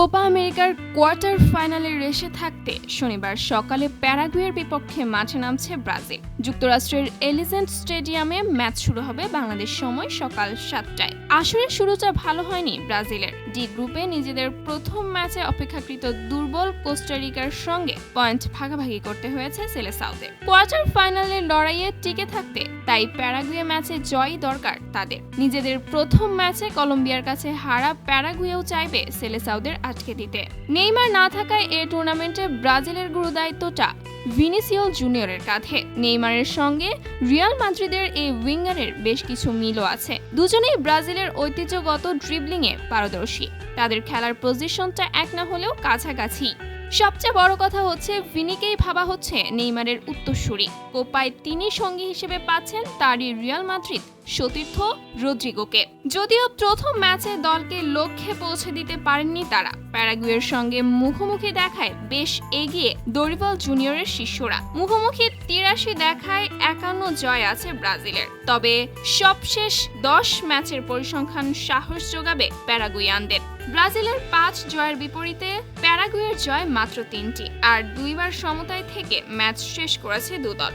Copa আমেরিকার quarter ফাইনালে রেসে থাকতে শনিবার সকালে প্যারাগুয়ের বিপক্ষে মাঠে নামছে ব্রাজিল। যুক্তরাষ্ট্রের এলিজেন্ট স্টেডিয়ামে ম্যাচ শুরু হবে বাংলাদেশ সময় সকাল সাতটায়। আসরের শুরুটা ভালো হয়নি ব্রাজিলের। ডি গ্রুপে নিজেদের প্রথম ম্যাচে অপেক্ষাকৃত দুর্বল কোস্টারিকার সঙ্গে পয়েন্ট ভাগাভাগি করতে হয়েছে সেলেসাউতে কোয়ার্টার ফাইনালের লড়াইয়ে টিকে থাকতে তাই প্যারাগুয়ে ম্যাচে জয়ই দরকার তাদের। নিজেদের প্রথম ম্যাচে কলম্বিয়ার কাছে হারা প্যারাগুয়েও চাইবে সেলেসাউদের আটকে দিতে। নেইমার না থাকায় এ টুর্নামেন্টে ব্রাজিলের গুরুদায়িত্বটা ভিনিসিও জুনিয়রের কাঁধে। নেইমারের সঙ্গে রিয়াল মাদ্রিদের এই উইঙ্গারের বেশ কিছু মিলও আছে। দুজনেই ব্রাজিলের ঐতিহ্যগত ড্রিবলিংয়ে পারদর্শী। তাদের খেলার পজিশনটা এক না হলেও কাছাকাছি। সবচেয়ে বড় কথা হচ্ছে, ভিনিকেই ভাবা হচ্ছে নেইমারের উত্তরসূরি। কোপায় তিনি সঙ্গী হিসেবে পাচ্ছেন তারই রিয়াল মাদ্রিদ সতীর্থ রদ্রিগোকে। যদিও প্রথম ম্যাচে দলকে লক্ষ্যে পৌঁছে দিতে পারেননি তারা। প্যারাগুয়ের সঙ্গে মুখোমুখি দেখায় বেশ এগিয়ে দরিবাল জুনিয়রের শিষ্যরা। মুখোমুখি তিরাশি দেখায় একান্ন জয় আছে ব্রাজিলের। তবে সবশেষ দশ ম্যাচের পরিসংখ্যান সাহস যোগাবে প্যারাগুয়ানদের। ব্রাজিলের পাঁচ জয়ের বিপরীতে প্যারাগুয়ের জয় মাত্র তিনটি, আর দুইবার সমতায় থেকে ম্যাচ শেষ করেছে দুদল।